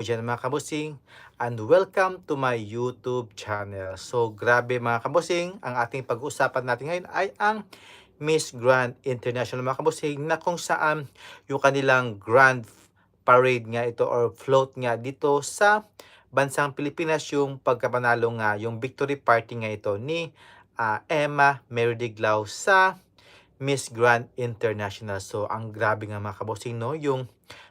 dyan mga kabusing and welcome to my YouTube channel. So grabe mga kabusing, ang ating pag-uusapan natin ngayon ay ang Miss Grand International mga kabusing na kung saan yung kanilang grand parade nga ito or float nga dito sa bansang Pilipinas yung pagkapanalo nga, yung victory party nga ito ni ah, Emma Meridiglaw sa Miss Grand International. So, ang grabe nga mga kabosing, no? Yung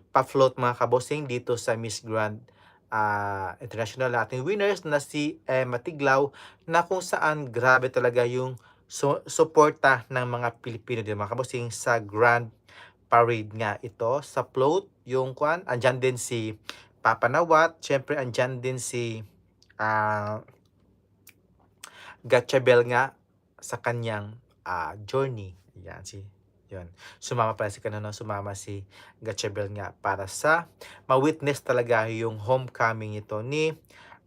pa-float mga kabosing dito sa Miss Grand ah, International ating winners na si Emma Tiglaw na kung saan grabe talaga yung su- suporta ng mga Pilipino din mga kabosing sa Grand Parade nga ito. Sa float yung kwan andyan din si Papa Nawat. Syempre andyan din si ah Gatchabel nga sa kanyang ah, journey. Yan si yun. Sumama pala si Kanano, sumama si Gatchabel nga para sa ma-witness talaga yung homecoming ito ni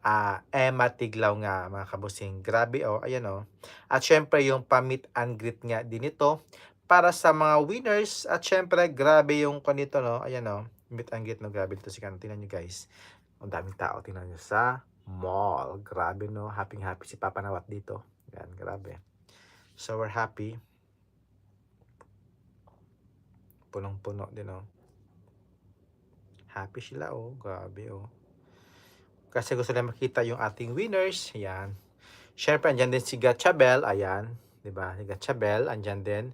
ah, Emma Tiglaw nga mga kabusing. Grabe oh, ayan oh. At syempre yung pa-meet and greet nga din ito para sa mga winners at syempre grabe yung kanito no. Ayan oh. Meet and greet no, grabe dito si Kanano. Tingnan nyo guys. Ang daming tao tingnan nyo sa mall. Grabe no. Happy happy si Papa Nawat dito. Yan, grabe. So we're happy. Punong-puno din oh. Happy sila oh. Grabe oh. Kasi gusto nila makita yung ating winners. Yan. Syempre, andyan din si Gatchabel. Ayan. 'di ba Si Gatchabel. Andyan din.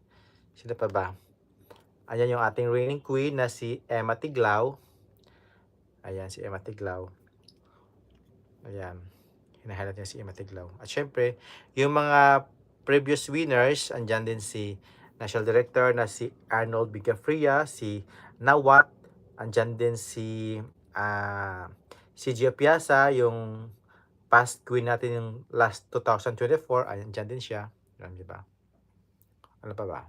Sino pa ba? Ayan yung ating reigning queen na si Emma Tiglaw. Ayan, si Emma Tiglaw. Ayan. Hinahighlight niya si Emma Tiglaw. At syempre, yung mga previous winners, andyan din si National Director na si Arnold Bigafria, si Nawat, andyan din si ah si Gio Piazza, yung past queen natin yung last 2024, andyan din siya. Alam di ba? Ano pa ba?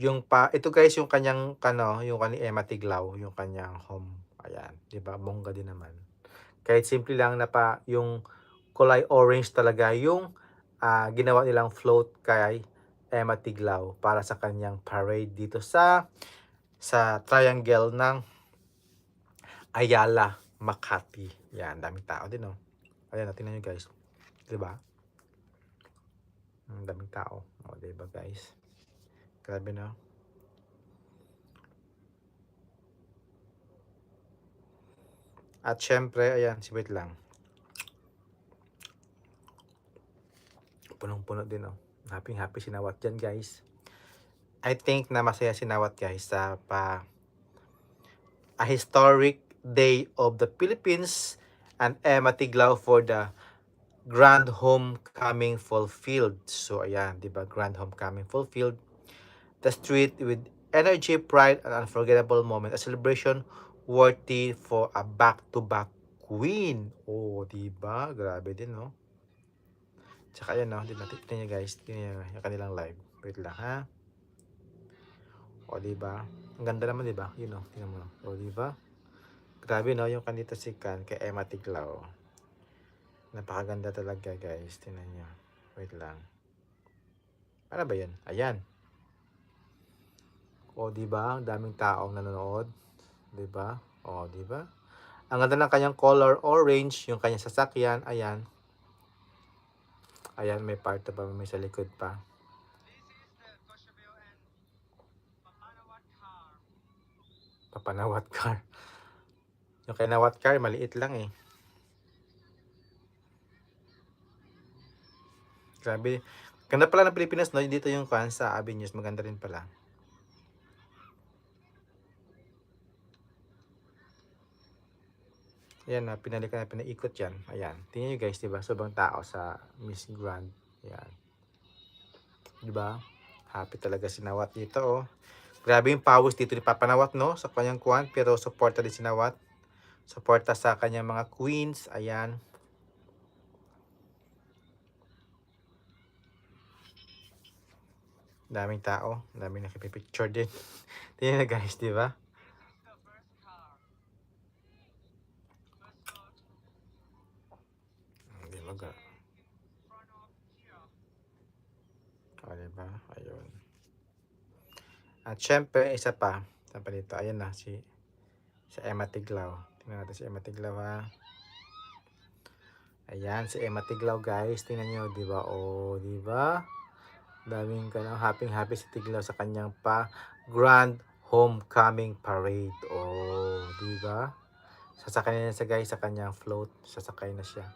Yung pa, ito guys, yung kanyang, kano, yung kani Emma Tiglaw, yung kanyang home. Ayan, di ba? Bongga din naman. Kahit simple lang na pa, yung kulay orange talaga, yung ah, ginawa nilang float kay Emma Tiglaw para sa kanyang parade dito sa sa triangle ng Ayala, Makati. Yan, daming tao din, no? Ayan, oh, tingnan nyo guys. Di ba? Ang daming tao. O, di ba guys? Grabe, no? At syempre, ayan, si wait lang. Punong-puno din, oh. Happy happy si Nawat dyan, guys. I think na masaya si Nawat, guys, sa pa a historic day of the Philippines and Emma Tiglao for the Grand Homecoming fulfilled. So, ayan, di ba? Grand Homecoming fulfilled. The street with energy, pride, and unforgettable moment. A celebration worthy for a back-to-back queen. Oh, di ba? Grabe din, no? Tsaka yan, no? Tingnan tingnan nyo, guys. Tingnan nyo yung kanilang live. Wait lang, ha? O, di ba? Ang ganda naman, di ba? Yun, no? Tingnan mo. O, di ba? Grabe, no? Yung kanita si Kan kay Emma Tiglao. Napakaganda talaga, guys. Tingnan nyo. Wait lang. Ano ba yan? Ayan. O, di ba? Ang daming taong nanonood. Di ba? O, di ba? Ang ganda ng kanyang color orange, yung kanyang sasakyan. Ayan. Ayan, may part pa, may sa likod pa. Papanawat car. Yung kay Nawat car, maliit lang eh. Grabe. Ganda pala ng Pilipinas, no? Dito yung kwan sa Avenues. Maganda rin pala. Ayan na, pinalikan na pinaikot yan. Ayan. Tingnan nyo guys, di ba? Sobrang tao sa Miss Grand. Ayan. Di ba? Happy talaga si Nawat dito, oh. Grabe yung powers dito ni Papa Nawat, no? Sa kanyang kwan. Pero supporta din si Nawat. Suporta sa kanyang mga queens. Ayan. Daming tao. Daming nakipipicture din. Tingnan na guys, di ba? Hindi mag O, diba? Ayun. At syempre, isa pa. Saan pa dito? Ayan na, si Si Emma Tiglaw. Tingnan natin si Emma Tiglaw ha. Ayan, si Emma Tiglaw guys. Tingnan nyo, di ba? O, di ba? Daming ka happy happy si Tiglaw sa kanyang pa Grand Homecoming Parade. Oh, di ba? Sasakay na siya guys sa kanyang float. Sasakay na siya.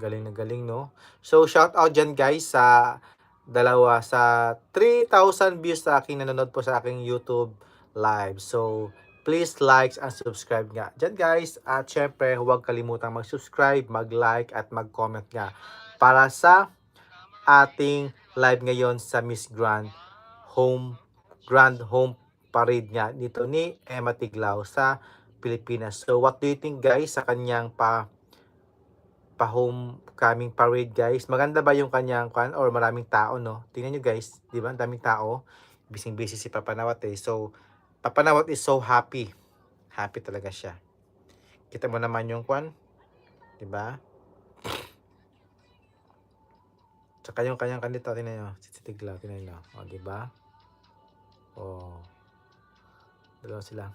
Galing na galing, no? So, shout out dyan guys sa dalawa sa 3,000 views sa aking nanonood po sa aking YouTube live. So, please like and subscribe nga dyan guys. At syempre, huwag kalimutang mag-subscribe, mag-like at mag-comment nga para sa ating live ngayon sa Miss Grand Home Grand Home Parade nga dito ni Emma Tiglao sa Pilipinas. So what do you think guys sa kanyang pa pa homecoming parade guys? Maganda ba yung kanyang kwan or maraming tao no? Tingnan nyo guys, di ba? Ang daming tao. Bising busy si Papanawat eh. So Papanawat is so happy. Happy talaga siya. Kita mo naman yung kwan, di ba? Tsaka yung kanyang kanito, tingnan nyo. Si Tiglaw, tingnan nyo. O, di ba? O. Dalawa sila.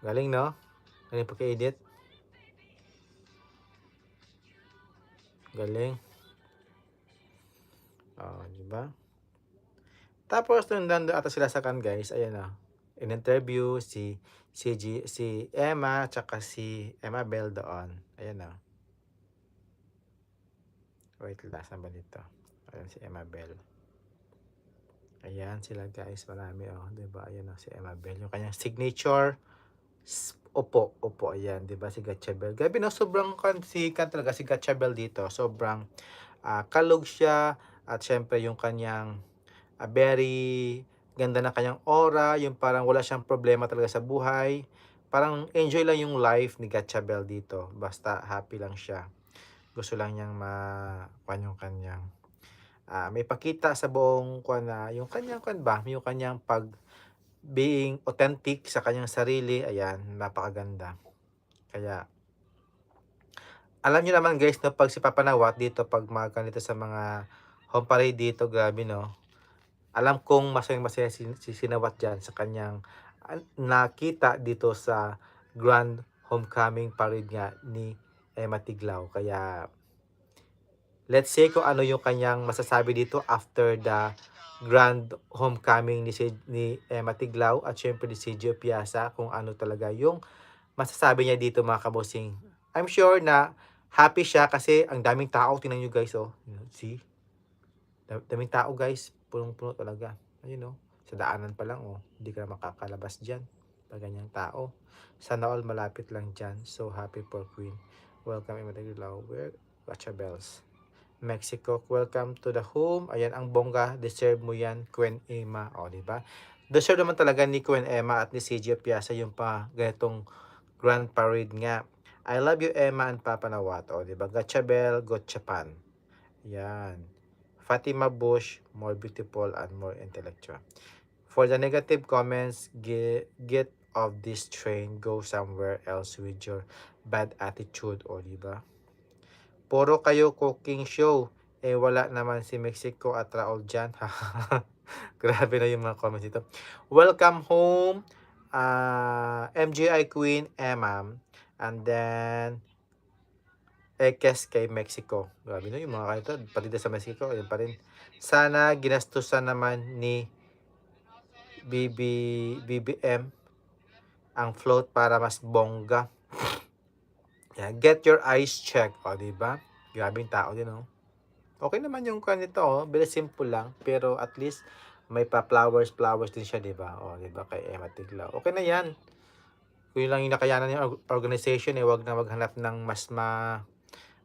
Galing, no? Galing pagka-edit. Galing. O, di ba? Tapos, nung nandun ata sila sa kan, guys, ayan na. In-interview si si G, si Emma tsaka si Emma Bell doon. Ayan na. Wait lang, saan ba dito? Ayan si Emma Bell. Ayan sila guys, marami oh, 'di ba? Ayan oh, si Emma Bell, yung kanyang signature Opo, opo, ayan, 'di ba si Gatchabel. Gabi no, sobrang kan si kan talaga si Gatchabel dito. Sobrang ah, kalog siya at syempre yung kanyang ah, very ganda ng kanyang aura, yung parang wala siyang problema talaga sa buhay. Parang enjoy lang yung life ni Gatchabel dito. Basta happy lang siya gusto lang niyang ma kwan yung kanyang ah may pakita sa buong kwan na yung kanyang kwan ba yung kanyang pag being authentic sa kanyang sarili ayan napakaganda kaya alam niyo naman guys no pag si Papanawat dito pag mga ganito sa mga home parade dito grabe no alam kong masayang masaya si, si Sinawat dyan sa kanyang nakita dito sa Grand Homecoming Parade nga ni Emma Tiglao. Kaya, let's see kung ano yung kanyang masasabi dito after the grand homecoming ni, si, ni Emma Tiglao at syempre ni Sergio Piazza kung ano talaga yung masasabi niya dito mga kabosing. I'm sure na happy siya kasi ang daming tao. Tingnan nyo guys, oh. See? Dam- Daming tao guys. Punong-puno talaga. Ayun, oh. Sa daanan pa lang, oh. Hindi ka makakalabas dyan. Pag ganyang tao. Sana all malapit lang dyan. So happy for Queen. Welcome in Madagilaw. Where? Gotcha bells. Mexico, welcome to the home. Ayan, ang bongga. Deserve mo yan, Queen Emma. O, di ba? Deserve naman talaga ni Queen Emma at ni CJ Piazza yung pa ganitong grand parade nga. I love you, Emma and Papa Nawat. O, di ba? Gotcha bell, gotcha pan. Yan. Fatima Bush, more beautiful and more intellectual. For the negative comments, get, get off this train, go somewhere else with your bad attitude, o di ba? Puro kayo cooking show, eh wala naman si Mexico at Raul dyan. Grabe na yung mga comments dito. Welcome home, uh, MGI Queen Emma, and then Ekes kay Mexico. Grabe na yung mga kanito, pati sa Mexico, yun pa rin. Sana ginastusan naman ni BB, BBM ang float para mas bongga. Yan, get your eyes checked. O, di ba? Grabing tao din, oh. Okay naman yung kanito, oh. Very simple lang. Pero at least, may pa flowers, flowers din siya, di ba? O, di ba? Kay Emma Tiglaw. Okay na yan. Kung yun lang yung nakayanan ng org- organization, eh, wag na maghanap ng mas ma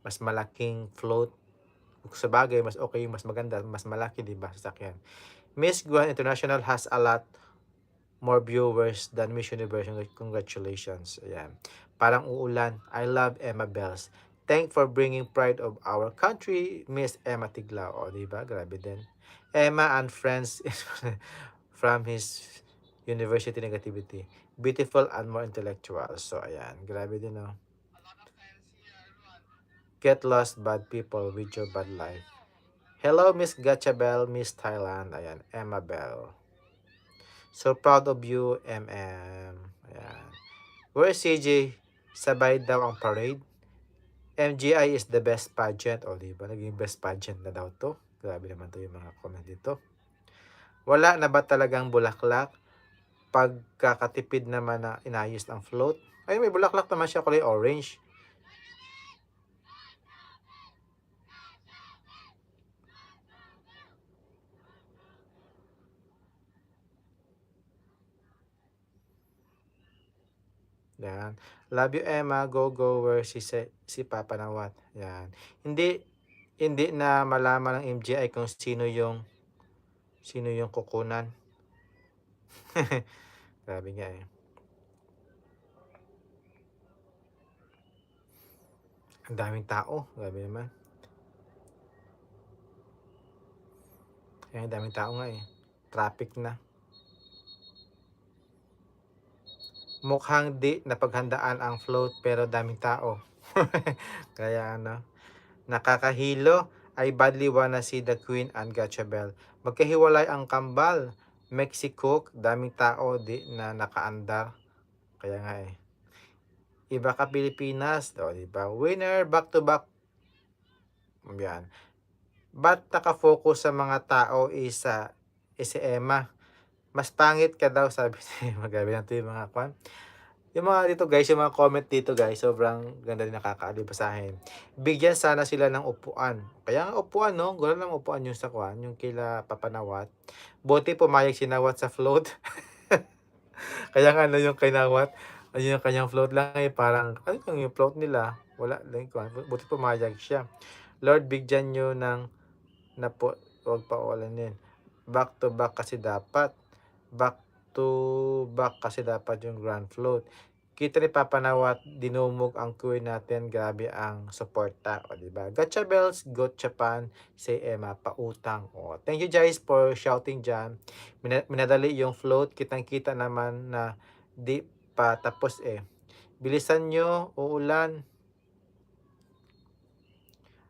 mas malaking float. Sa bagay, mas okay mas maganda, mas malaki, di ba? Sasakyan. Miss Grand International has a lot more viewers than Miss Universe. Congratulations. Ayan. Parang uulan. I love Emma Bells. Thank for bringing pride of our country, Miss Emma Tiglao. O, di ba? Grabe din. Emma and friends from his university negativity. Beautiful and more intellectual. So, ayan. Grabe din, oh. Get lost, bad people, with your bad life. Hello, Miss Gachabel, Miss Thailand. Ayan, Emma Bell. So proud of you, MM. Ayan. Where is CJ? Sabay daw ang parade. MGI is the best pageant. O, di ba? Naging best pageant na daw to. Grabe naman to yung mga comment dito. Wala na ba talagang bulaklak? Pagkakatipid naman na inayos ang float. Ay, may bulaklak naman siya kulay orange. Yan. Love you, Emma. Go, go where si, si, Papa Nawat. Yan. Hindi, hindi na malaman ng MGI kung sino yung sino yung kukunan. Grabe nga eh. Ang daming tao. Grabe naman. Ayan, daming tao nga eh. Traffic na. Mukhang di napaghandaan ang float pero daming tao. Kaya ano, nakakahilo I badly wanna see the Queen and Gachabel. Magkahiwalay ang kambal. Mexico, daming tao di na nakaandar. Kaya nga eh. Iba ka Pilipinas, o di ba? Winner back to back. Yan. Ba't nakafocus sa mga tao is, uh, is si Emma? Mas pangit ka daw, sabi niya. Magabi ito yung mga kwan. Yung mga dito guys, yung mga comment dito guys, sobrang ganda din nakakaalibasahin. Bigyan sana sila ng upuan. Kaya nga upuan, no? Gano'n lang upuan yung sa kwan, yung kila papanawat. Buti pumayag si Nawat sa float. Kaya nga ano yung kay Nawat, ano yung kanyang float lang eh, parang, ano yung, float nila? Wala lang kwan. Buti pumayag siya. Lord, bigyan nyo ng, na po, huwag pa din. Back to back kasi dapat. Back to back kasi dapat yung grand float. Kita ni Papa Nawat, dinumog ang queen natin. Grabe ang suporta. O, diba? Gotcha bells, gotcha pan, say Emma, pautang. O, thank you guys for shouting dyan. Mina- minadali yung float. Kitang-kita naman na di pa tapos eh. Bilisan nyo, uulan.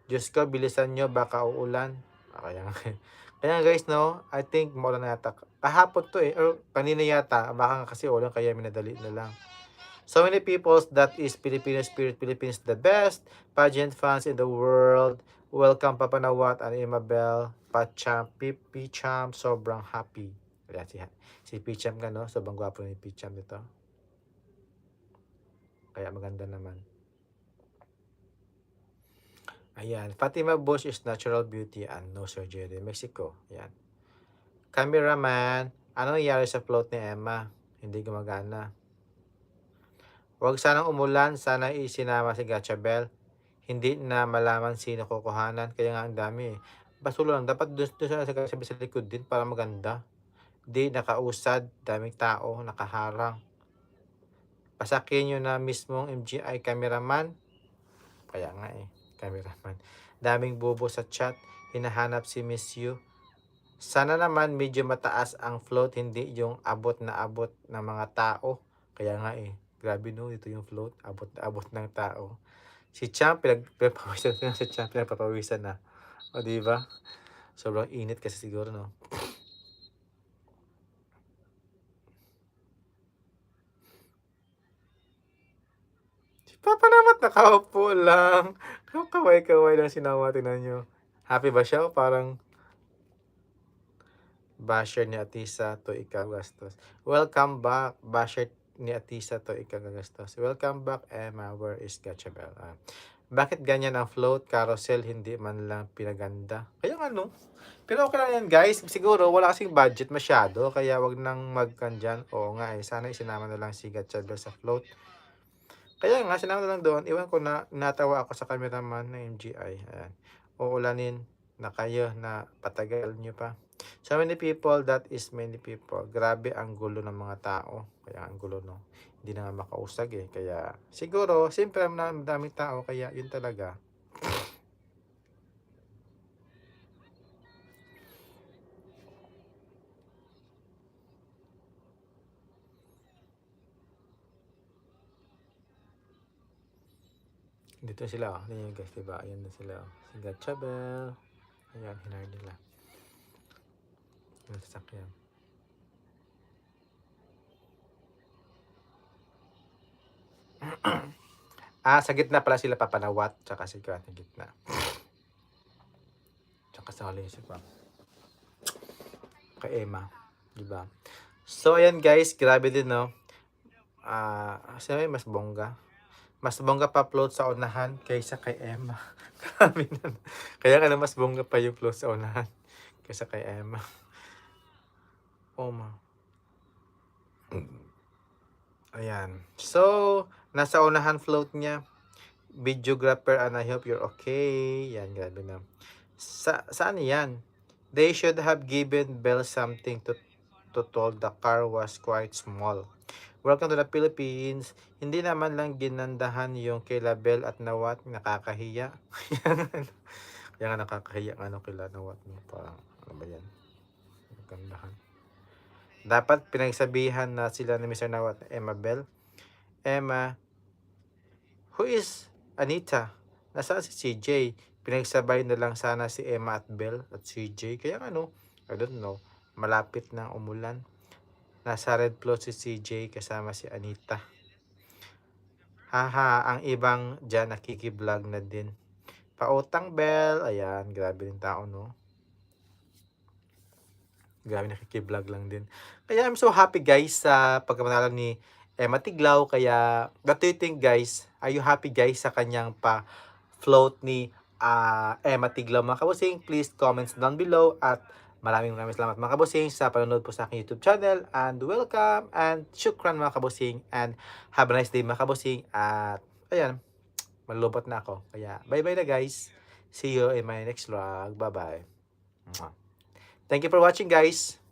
Diyos ko, bilisan nyo, baka uulan. Ah, Kaya, kaya guys, no, I think maulan na yata. Kahapon to eh, or kanina yata, baka kasi ulan, kaya minadali na lang. So many people that is Filipino Spirit Philippines the best pageant fans in the world. Welcome Papa Nawat and Imabel, Pacham, Picham, sobrang happy. Ayan, si, si Picham ka, no? Sobrang gwapo ni Picham nito. Kaya maganda naman. Ayan, Fatima Bush is natural beauty and no surgery. Mexico. Ayan. Cameraman, ano nangyari sa float ni Emma? Hindi gumagana. Huwag sanang umulan, sana isinama si Gachabel. Hindi na malaman sino kukuhanan, kaya nga ang dami eh. Basulo lang, dapat doon doon sa sabi sa likod din para maganda. Di nakausad, daming tao, nakaharang. Pasakin nyo na mismong MGI cameraman. Kaya nga eh, cameraman. Daming bobo sa chat, hinahanap si Miss You. Sana naman medyo mataas ang float, hindi yung abot na abot ng mga tao. Kaya nga eh, grabe no, ito yung float, abot na abot ng tao. Si Champ, pinag, pinagpapawisan na si Champ, pinagpapawisan na. O, di ba? Sobrang init kasi siguro, no? Si Papa naman nakaupo lang. Kaway-kaway lang sinawa, tinan nyo. Happy ba siya? O Parang basher ni Atisa to ikagastos. Welcome back, basher ni Atisa to ikagastos. Welcome back, Emma. Where is Gachabel? Ah, bakit ganyan ang float? Carousel, hindi man lang pinaganda. Kaya nga, no? Pero okay lang yan, guys. Siguro, wala kasing budget masyado. Kaya wag nang magkandyan. Oo nga, eh. Sana isinama na lang si Gachabel sa float. Kaya nga, sinama na lang doon. Iwan ko na, natawa ako sa cameraman ng MGI. Ayan. Uulanin na kayo na patagal nyo pa. So many people, that is many people. Grabe ang gulo ng mga tao. Kaya ang gulo, no? Hindi na nga makausag eh. Kaya siguro, siyempre na daming tao. Kaya yun talaga. Dito sila, oh. Ayan guys, diba? Ayan na sila, oh. Si Gatchabel. Ayan, hinire nila. Yung sasakyan. ah, sa gitna pala sila papalawat. Tsaka sikat ng gitna. Tsaka sa huli si Pam. Kay Emma. Diba? So, ayan guys. Grabe din, no? Ah, uh, mas bongga. Mas bongga pa float sa unahan kaysa kay Emma. Grabe na. Kaya nga mas bongga pa yung float sa unahan kaysa kay Emma. Oh, ma. Ayan. So, nasa unahan float niya. Videographer and I hope you're okay. Yan, grabe na. Sa, saan yan? They should have given Bell something to to told the car was quite small. Welcome to the Philippines. Hindi naman lang ginandahan yung kila Bell at Nawat. Nakakahiya. Kaya nga nakakahiya nga nung kila Nawat. Parang, ano ba yan? Gandahan. Dapat pinagsabihan na sila ni Mr. Nawat na Emma Bell. Emma, who is Anita? Nasaan si CJ? Pinagsabay na lang sana si Emma at Bell at CJ. Kaya ano, I don't know, malapit na umulan. Nasa red float si CJ kasama si Anita. Haha, ang ibang dyan nakikiblog na din. Pautang Bell. Ayan, grabe yung tao, no? Grabe nakikiblog lang din. Kaya I'm so happy guys sa pagkamanalo ni Emma Tiglao. Kaya, what do you think guys? Are you happy guys sa kanyang pa float ni ah, Emma Tiglao mga kabusing? Please comments down below at maraming maraming salamat mga kabusing sa panonood po sa aking YouTube channel and welcome and shukran mga kabusing and have a nice day mga kabusing at ayan, malulobot na ako. Kaya bye bye na guys. See you in my next vlog. Bye bye. Thank you for watching guys.